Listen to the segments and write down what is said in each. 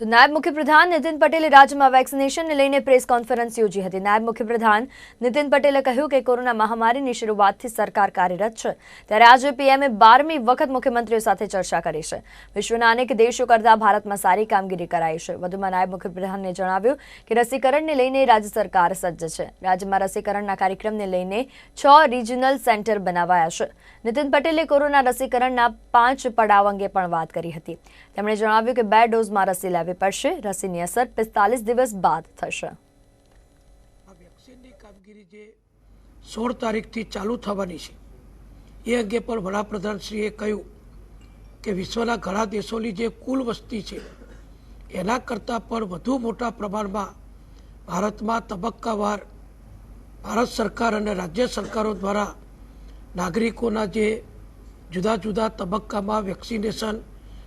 તો નાયબ મુખ્યપ્રધાન નીતિન પટેલે રાજ્યમાં વેક્સિનેશનને લઈને પ્રેસ કોન્ફરન્સ યોજી હતી. નાયબ મુખ્યપ્રધાન નીતિન પટેલે કહ્યું કે કોરોના મહામારીની શરૂઆતથી સરકાર કાર્યરત છે. ત્યારે આજે પીએમએ બારમી વખત મુખ્યમંત્રીઓ સાથે ચર્ચા કરી છે. વિશ્વના અનેક દેશો કરતાં ભારતમાં સારી કામગીરી કરાઈ છે. વધુમાં નાયબ મુખ્યપ્રધાને જણાવ્યું કે રસીકરણને લઈને રાજ્ય સરકાર સજ્જ છે. રાજ્યમાં રસીકરણના કાર્યક્રમને લઈને છ રિજનલ સેન્ટર બનાવાયા છે. નીતિન પટેલે કોરોના રસીકરણના પાંચ પડાવ અંગે પણ વાત કરી હતી. તેમણે જણાવ્યું કે બે ડોઝમાં રસી લેવી પડશે. રસીની અસર પિસ્તાલીસ દિવસ બાદ થશે. કામગીરી જે સોળ તારીખથી ચાલુ થવાની છે, એ અંગે પણ વડાપ્રધાનશ્રીએ કહ્યું કે વિશ્વના ઘણા દેશોની જે કુલ વસ્તી છે, એના કરતાં પણ વધુ મોટા પ્રમાણમાં ભારતમાં તબક્કાવાર ભારત સરકાર અને રાજ્ય સરકારો દ્વારા નાગરિકોના જે જુદા જુદા તબક્કામાં વેક્સિનેશન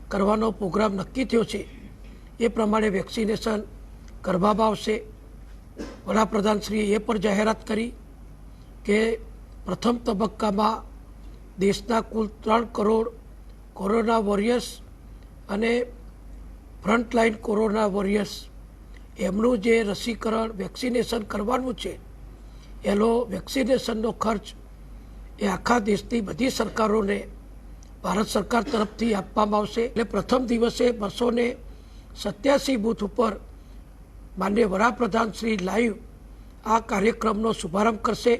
કરવાનો પ્રોગ્રામ નક્કી થયો છે એ પ્રમાણે વેક્સિનેશન કરવામાં આવશે. વડાપ્રધાનશ્રીએ એ પણ જાહેરાત કરી કે પ્રથમ તબક્કામાં દેશના કુલ ત્રણ કરોડ કોરોના વોરિયર્સ અને ફ્રન્ટલાઇન કોરોના વોરિયર્સ એમનું જે રસીકરણ, વેક્સિનેશન કરવાનું છે, એનો વેક્સિનેશનનો ખર્ચ એ આખા દેશની બધી સરકારોને ભારત સરકાર તરફથી આપવામાં આવશે. એટલે પ્રથમ દિવસે બસો ને સત્યાસી બૂથ ઉપર માન્ય વડાપ્રધાન શ્રી લાઈવ આ કાર્યક્રમનો શુભારંભ કરશે.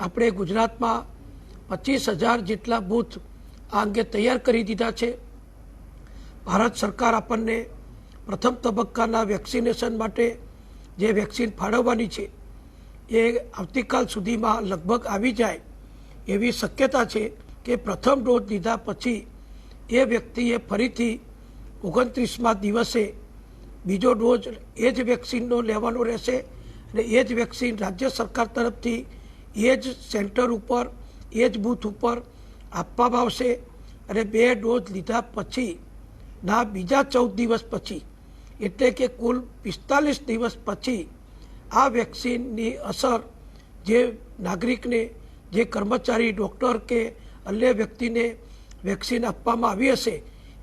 આપણે ગુજરાતમાં પચીસ હજાર જેટલા બૂથ આ અંગે તૈયાર કરી દીધા છે. ભારત સરકાર આપણને પ્રથમ તબક્કાના વેક્સિનેશન માટે જે વેક્સિન ફાળવવાની છે, એ આવતીકાલ સુધીમાં લગભગ આવી જાય એવી શક્યતા છે કે પ્રથમ ડોઝ લીધા પછી એ વ્યક્તિએ ફરીથી ઓગણત્રીસમાં દિવસે બીજો ડોઝ એ જ વેક્સિનનો લેવાનો રહેશે અને એ જ વેક્સિન રાજ્ય સરકાર તરફથી એ જ સેન્ટર ઉપર, એ જ બૂથ ઉપર આપવામાં આવશે અને બે ડોઝ લીધા પછી, ના, બીજા ચૌદ દિવસ પછી, એટલે કે કુલ પિસ્તાલીસ દિવસ પછી આ વેક્સિનની અસર જે નાગરિકને, જે કર્મચારી, ડૉક્ટર કે અન્ય વ્યક્તિને વેક્સિન આપવામાં આવી હશે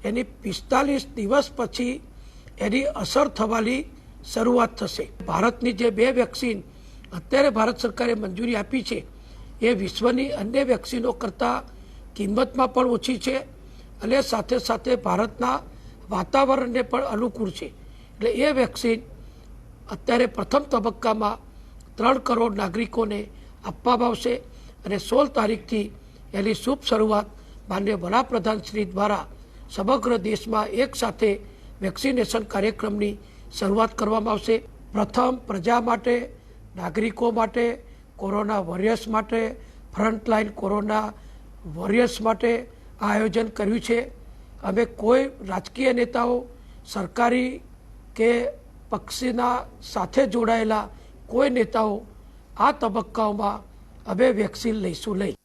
એની પિસ્તાલીસ દિવસ પછી એની અસર થવાની શરૂઆત થશે. ભારતની જે બે વેક્સિન અત્યારે ભારત સરકારે મંજૂરી આપી છે, એ વિશ્વની અન્ય વેક્સિનો કરતાં કિંમતમાં પણ ઓછી છે અને સાથે સાથે ભારતના વાતાવરણને પણ અનુકૂળ છે. એટલે એ વેક્સિન અત્યારે પ્રથમ તબક્કામાં ત્રણ કરોડ નાગરિકોને આપવામાં આવશે અને સોળ તારીખથી એની શુભ શરૂઆત માન્ય વડાપ્રધાન શ્રી દ્વારા સમગ્ર દેશમાં એક સાથે વેક્સિનેશન કાર્યક્રમની શરૂઆત કરવામાં આવશે. પ્રથમ પ્રજા માટે, નાગરિકો માટે, કોરોના વોરિયર્સ માટે, ફ્રન્ટલાઇન કોરોના વોરિયર્સ માટે આ આયોજન કર્યું છે. અમે કોઈ રાજકીય નેતાઓ, સરકારી કે પક્ષના સાથે જોડાયેલા કોઈ નેતાઓ, આ તબક્કાઓમાં અમે વેક્સિન લઈશું નહીં.